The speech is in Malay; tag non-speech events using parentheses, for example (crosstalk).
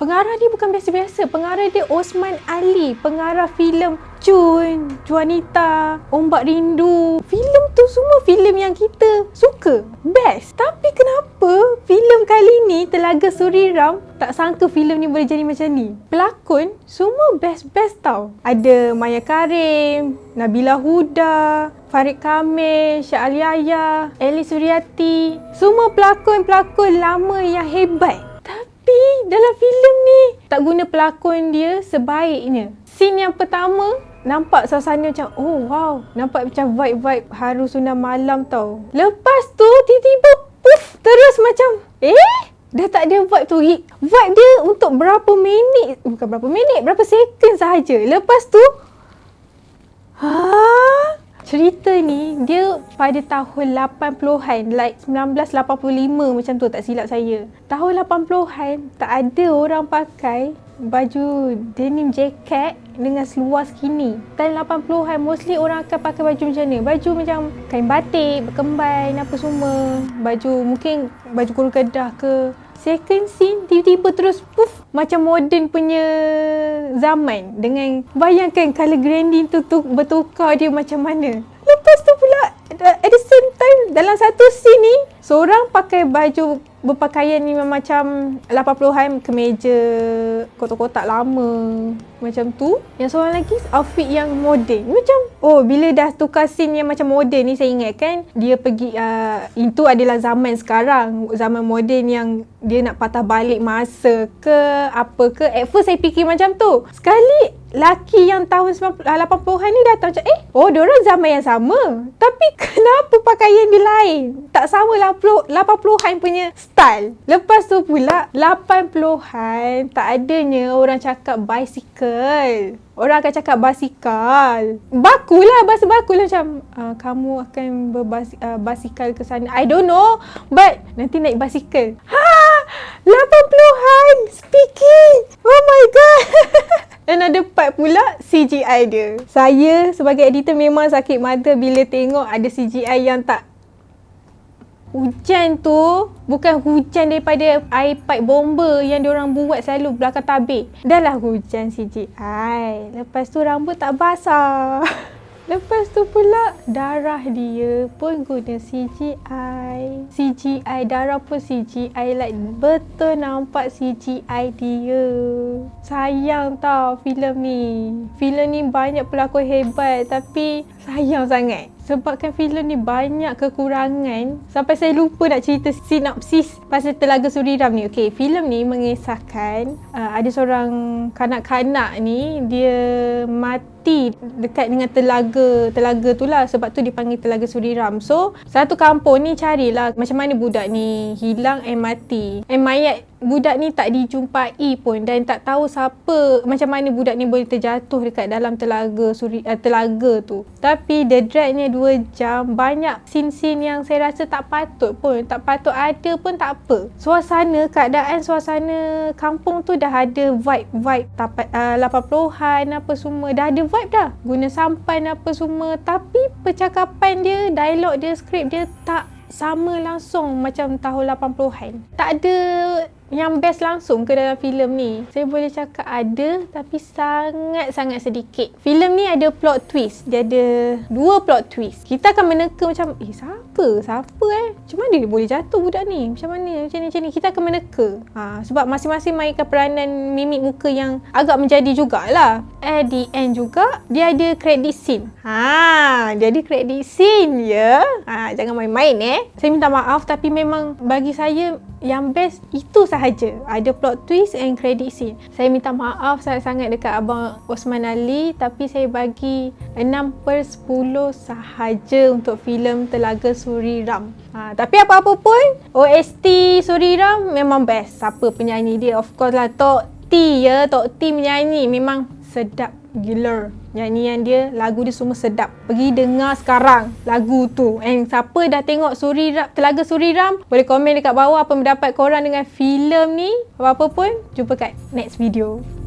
Pengarah dia bukan biasa-biasa. Pengarah dia Osman Ali. Pengarah filem Cun, Juanita, Ombak Rindu. Filem tu semua filem yang kita suka. Best. Tapi kenapa filem kali ni Telaga Suriram tak sangka filem ni boleh jadi macam ni. Pelakon semua best-best tau. Ada Maya Karim, Nabila Huda, Farid Kamil, Syah Aliaya, Eli Suryati. Semua pelakon-pelakon lama yang hebat. Dalam filem ni. Tak guna pelakon dia sebaiknya. Scene yang pertama nampak suasana macam oh wow. Nampak macam vibe-vibe haru sunnah malam tau. Lepas tu tiba-tiba puff terus macam eh? Dah tak ada vibe tu. Vibe dia untuk berapa minit? Bukan berapa minit berapa second sahaja. Lepas tu ha cerita ni dia pada tahun 80-an like 1985 macam tu tak silap saya tahun 80-an tak ada orang pakai baju denim jacket dengan seluar skinny. Tahun 80-an mostly orang akan pakai baju macam ni. Baju macam kain batik, berkemban apa semua. Baju mungkin baju kurung kedah ke. Second scene tiba-tiba terus puff macam moden punya zaman dengan bayangkan colour grading tu, tu bertukar dia macam mana. Lepas tu pula at the same time dalam satu scene ni seorang pakai baju berpakaian ni macam 80-an kemeja kotak-kotak lama macam tu. Yang seorang lagi outfit yang moden macam oh bila dah tukar scene yang macam moden ni saya ingat kan dia pergi uh, itu adalah zaman sekarang. Zaman moden yang dia nak patah balik masa ke apa ke. At first saya fikir macam tu. Sekali laki yang tahun 80-an ni datang macam eh oh diorang zaman yang sama. Tapi (laughs) kenapa pakaian dia lain? Tak sama 80-an punya style. Lepas tu pula 80-an tak adanya orang cakap bicycle Orang akan cakap basikal. Baku lah, bahasa baku lah macam uh, kamu akan berbasikal uh, ke sana. I don't know. But nanti naik basikal. Ha! 80-an speaking. Oh my god. (laughs) Another part pula CGI dia. Saya sebagai editor memang sakit mata bila tengok ada CGI yang tak Hujan tu bukan hujan daripada air pipe bomba yang diorang buat selalu belakang tabik. Dah lah hujan CGI. Lepas tu rambut tak basah. (laughs) Lepas tu pula darah dia pun guna CGI. CGI darah pun CGI like betul nampak CGI dia. Sayang tau filem ni. Filem ni banyak pelakon hebat tapi sayang sangat. Sebabkan filem ni banyak kekurangan. Sampai saya lupa nak cerita sinopsis pasal Telaga Suriram ni. Okey, filem ni mengisahkan uh, ada seorang kanak-kanak ni dia mati dekat dengan telaga telaga tu lah. Sebab tu dipanggil telaga Suriram so satu kampung ni carilah macam mana budak ni hilang and mati. And mayat budak ni tak dijumpai pun dan tak tahu siapa macam mana budak ni boleh terjatuh dekat dalam telaga suri uh, telaga tu. Tapi the dragnya 2 jam banyak scene-scene yang saya rasa tak patut pun tak patut ada pun tak apa. Suasana keadaan suasana kampung tu dah ada vibe-vibe uh, 80-an apa semua dah ada vibe dah. Guna sampan apa semua tapi percakapan dia dialog dia skrip dia tak sama langsung macam tahun 80-an tak ada yang best langsung ke dalam filem ni? Saya boleh cakap ada tapi sangat-sangat sedikit. Filem ni ada plot twist. Dia ada dua plot twist. Kita akan meneka macam, eh siapa? Siapa eh? Macam mana dia boleh jatuh budak ni? Macam mana? Macam ni, macam ni. Kita akan meneka. Ha, sebab masing-masing mainkan peranan mimik muka yang agak menjadi jugalah. At the end juga, dia ada credit scene. Ha, dia ada credit scene ya. Ha, jangan main-main eh. Saya minta maaf tapi memang bagi saya yang best itu sahaja. Ada plot twist and credit scene. Saya minta maaf sangat-sangat dekat Abang Osman Ali tapi saya bagi 6 per 10 sahaja untuk filem Telaga Suri Ram. Ha, tapi apa-apa pun OST Suri Ram memang best. Siapa penyanyi dia? Of course lah Tok T ya. Tok T menyanyi memang sedap gila. Nyanyian dia lagu dia semua sedap. Pergi dengar sekarang lagu tu. And siapa dah tengok Suri Ram, Telaga Suri Ram boleh komen dekat bawah apa pendapat korang dengan filem ni. Apa-apa pun jumpa kat next video